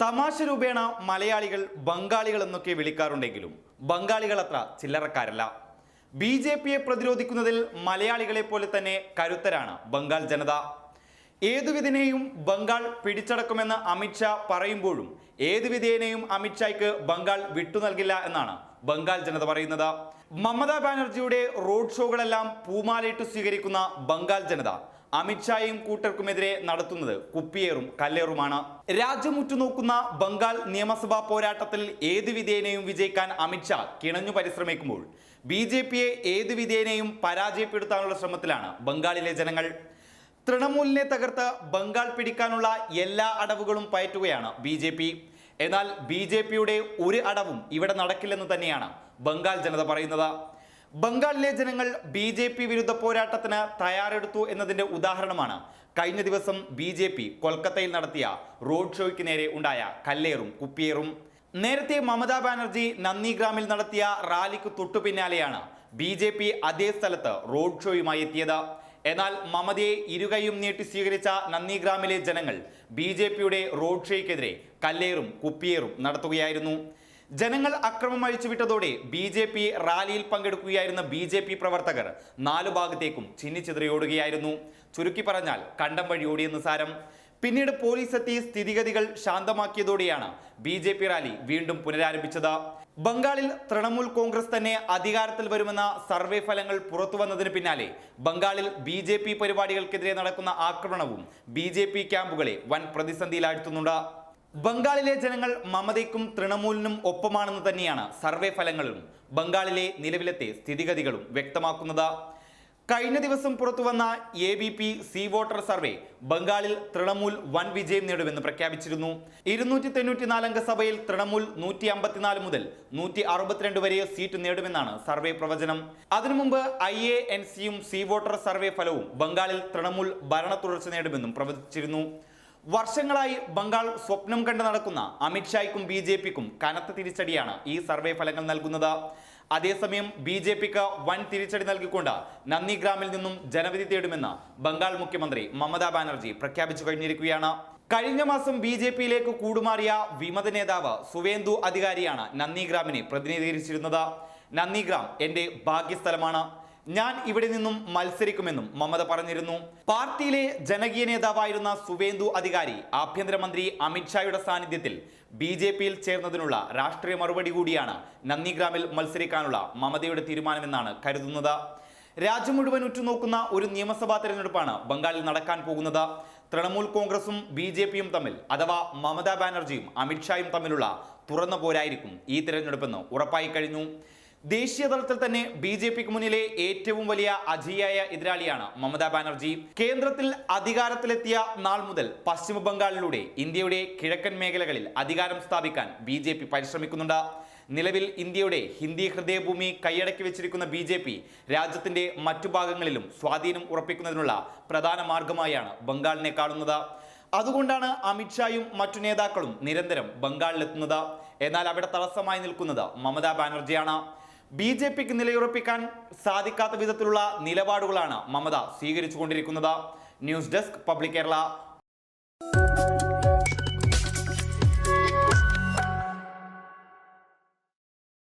തമാശ രൂപേണ മലയാളികൾ ബംഗാളികൾ എന്നൊക്കെ വിളിക്കാറുണ്ടെങ്കിലും ബംഗാളികൾ അത്ര ചില്ലറക്കാരല്ല. ബി ജെ പിയെ പ്രതിരോധിക്കുന്നതിൽ മലയാളികളെ പോലെ തന്നെ കരുത്തരാണ് ബംഗാൾ ജനത. ഏതുവിധേനയും ബംഗാൾ പിടിച്ചടക്കുമെന്ന് അമിത്ഷാ പറയുമ്പോഴും ഏതുവിധേനെയും അമിത്ഷായ്ക്ക് ബംഗാൾ വിട്ടു നൽകില്ല എന്നാണ് ബംഗാൾ ജനത പറയുന്നത്. മമതാ ബാനർജിയുടെ റോഡ് ഷോകളെല്ലാം പൂമാലയിട്ട് സ്വീകരിക്കുന്ന ബംഗാൾ ജനത അമിത്ഷായും കൂട്ടർക്കുമെതിരെ നടത്തുന്നത് കുപ്പിയേറും കല്ലേറുമാണ്. രാജ്യം ഉറ്റുനോക്കുന്ന ബംഗാൾ നിയമസഭാ പോരാട്ടത്തിൽ ഏത് വിധേനയും വിജയിക്കാൻ അമിത്ഷാ കിണഞ്ഞു പരിശ്രമിക്കുമ്പോൾ ബി ജെ പിയെ ഏത് വിധേനയും പരാജയപ്പെടുത്താനുള്ള ശ്രമത്തിലാണ് ബംഗാളിലെ ജനങ്ങൾ. തൃണമൂലിനെ തകർത്ത് ബംഗാൾ പിടിക്കാനുള്ള എല്ലാ അടവുകളും പയറ്റുകയാണ് ബി ജെ പി. എന്നാൽ ബി ജെ പിയുടെ ഒരു അടവും ഇവിടെ നടക്കില്ലെന്ന് തന്നെയാണ് ബംഗാൾ ജനത പറയുന്നത്. ബംഗാളിലെ ജനങ്ങൾ ബി ജെ പി വിരുദ്ധ പോരാട്ടത്തിന് തയ്യാറെടുത്തു എന്നതിന്റെ ഉദാഹരണമാണ്. കഴിഞ്ഞ ദിവസം ബി ജെ പി കൊൽക്കത്തയിൽ നടത്തിയ റോഡ് ഷോയ്ക്ക് നേരെ ഉണ്ടായ കല്ലേറും കുപ്പിയേറും. നേരത്തെ മമതാ ബാനർജി നന്ദിഗ്രാമിൽ നടത്തിയ റാലിക്ക് തൊട്ടു പിന്നാലെയാണ് ബി ജെ പി അതേ സ്ഥലത്ത് റോഡ് ഷോയുമായി എത്തിയത്. എന്നാൽ മമതയെ ഇരുകൈയും നീട്ടി സ്വീകരിച്ച നന്ദിഗ്രാമിലെ ജനങ്ങൾ ബി ജെ പിയുടെ റോഡ് ഷോയ്ക്കെതിരെ കല്ലേറും കുപ്പിയേറും നടത്തുകയായിരുന്നു. ജനങ്ങൾ അക്രമം അഴിച്ചുവിട്ടതോടെ ബി ജെ പി റാലിയിൽ പങ്കെടുക്കുകയായിരുന്ന ബി ജെ പി പ്രവർത്തകർ നാലു ഭാഗത്തേക്കും ചിന്നിച്ചിതറിയോടുകയായിരുന്നു. ചുരുക്കി പറഞ്ഞാൽ കണ്ടം വഴി ഓടിയെന്ന് സാരം പിന്നീട് പോലീസ് എത്തി സ്ഥിതിഗതികൾ ശാന്തമാക്കിയതോടെയാണ് ബി ജെ പി റാലി വീണ്ടും പുനരാരംഭിച്ചത്. ബംഗാളിൽ തൃണമൂൽ കോൺഗ്രസ് തന്നെ അധികാരത്തിൽ വരുമെന്ന സർവേ ഫലങ്ങൾ പുറത്തു വന്നതിന് പിന്നാലെ ബംഗാളിൽ ബി ജെ പി പരിപാടികൾക്കെതിരെ നടക്കുന്ന ആക്രമണവും ബി ജെ പി ക്യാമ്പുകളെ വൻ പ്രതിസന്ധിയിലാഴ്ത്തുന്നുണ്ട്. ബംഗാളിലെ ജനങ്ങൾ മമതയ്ക്കും തൃണമൂലിനും ഒപ്പമാണെന്ന് തന്നെയാണ് സർവേ ഫലങ്ങളും ബംഗാളിലെ നിലവിലത്തെ സ്ഥിതിഗതികളും വ്യക്തമാക്കുന്നത്. കഴിഞ്ഞ ദിവസം പുറത്തുവന്ന A B P C voter survey ബംഗാളിൽ തൃണമൂൽ വൻ വിജയം നേടുമെന്ന് പ്രഖ്യാപിച്ചിരുന്നു. ഇരുന്നൂറ്റി തൊണ്ണൂറ്റിനാല് അംഗ സഭയിൽ തൃണമൂൽ നൂറ്റി അമ്പത്തിനാല് മുതൽ നൂറ്റി അറുപത്തിരണ്ട് വരെ സീറ്റ് നേടുമെന്നാണ് സർവേ പ്രവചനം. അതിനു മുമ്പ് ഐ എ എൻ സിയും സി വോട്ടർ സർവേ ഫലവും ബംഗാളിൽ തൃണമൂൽ ഭരണ തുടർച്ച നേടുമെന്നും പ്രവചിച്ചിരുന്നു. വർഷങ്ങളായി ബംഗാൾ സ്വപ്നം കണ്ട് നടക്കുന്ന അമിത്ഷായ്ക്കും ബി ജെ പിക്കും കനത്ത തിരിച്ചടിയാണ് ഈ സർവേ ഫലങ്ങൾ നൽകുന്നത്. അതേസമയം ബി ജെ പിക്ക് വൻ തിരിച്ചടി നൽകിക്കൊണ്ട് നന്ദിഗ്രാമിൽ നിന്നും ജനവിധി തേടുമെന്ന് ബംഗാൾ മുഖ്യമന്ത്രി മമതാ ബാനർജി പ്രഖ്യാപിച്ചു കഴിഞ്ഞിരിക്കുകയാണ്. കഴിഞ്ഞ മാസം ബി ജെ പിയിലേക്ക് കൂടുമാറിയ വിമത നേതാവ് സുവേന്ദു അധികാരിയാണ് നന്ദിഗ്രാമിനെ പ്രതിനിധീകരിച്ചിരുന്നത്. നന്ദിഗ്രാം എന്റെ ഭാഗ്യസ്ഥലമാണ്. ഞാൻ ഇവിടെ നിന്നും മത്സരിക്കുമെന്നും മമത പറഞ്ഞിരുന്നു. പാർട്ടിയിലെ ജനകീയ നേതാവായിരുന്ന സുവേന്ദു അധികാരി ആഭ്യന്തരമന്ത്രി അമിത്ഷായുടെ സാന്നിധ്യത്തിൽ ബി ജെ പിയിൽ ചേർന്നതിനുള്ള രാഷ്ട്രീയ മറുപടി കൂടിയാണ് നന്ദിഗ്രാമിൽ മത്സരിക്കാനുള്ള മമതയുടെ തീരുമാനമെന്നാണ് കരുതുന്നത്. രാജ്യം മുഴുവൻ ഉറ്റുനോക്കുന്ന ഒരു നിയമസഭാ തെരഞ്ഞെടുപ്പാണ് ബംഗാളിൽ നടക്കാൻ പോകുന്നത്. തൃണമൂൽ കോൺഗ്രസും ബി ജെ പിയും തമ്മിൽ അഥവാ മമതാ ബാനർജിയും അമിത്ഷായും തമ്മിലുള്ള തുറന്ന പോരായിരിക്കും ഈ തിരഞ്ഞെടുപ്പെന്ന് ഉറപ്പായി കഴിഞ്ഞു. ദേശീയ തലത്തിൽ തന്നെ ബി ജെ പിക്ക് മുന്നിലെ ഏറ്റവും വലിയ അജിയായ എതിരാളിയാണ് മമതാ ബാനർജി. കേന്ദ്രത്തിൽ അധികാരത്തിലെത്തിയ നാൾ മുതൽ പശ്ചിമ ബംഗാളിലൂടെ ഇന്ത്യയുടെ കിഴക്കൻ മേഖലകളിൽ അധികാരം സ്ഥാപിക്കാൻ ബി ജെ പി പരിശ്രമിക്കുന്നുണ്ട്. നിലവിൽ ഇന്ത്യയുടെ ഹിന്ദി ഹൃദയഭൂമി കൈയടക്കി വെച്ചിരിക്കുന്ന ബി ജെ പി രാജ്യത്തിന്റെ മറ്റു ഭാഗങ്ങളിലും സ്വാധീനം ഉറപ്പിക്കുന്നതിനുള്ള പ്രധാന മാർഗമായാണ് ബംഗാളിനെ കാണുന്നത്. അതുകൊണ്ടാണ് അമിത്ഷായും മറ്റു നേതാക്കളും നിരന്തരം ബംഗാളിലെത്തുന്നത്. എന്നാൽ അവിടെ തടസ്സമായി നിൽക്കുന്നത് മമതാ ബാനർജിയാണ്. ബി ജെ പിക്ക് നിലയുറപ്പിക്കാൻ സാധിക്കാത്ത വിധത്തിലുള്ള നിലപാടുകളാണ് Mamata സ്വീകരിച്ചുകൊണ്ടിരിക്കുന്നത്. News desk public Kerala.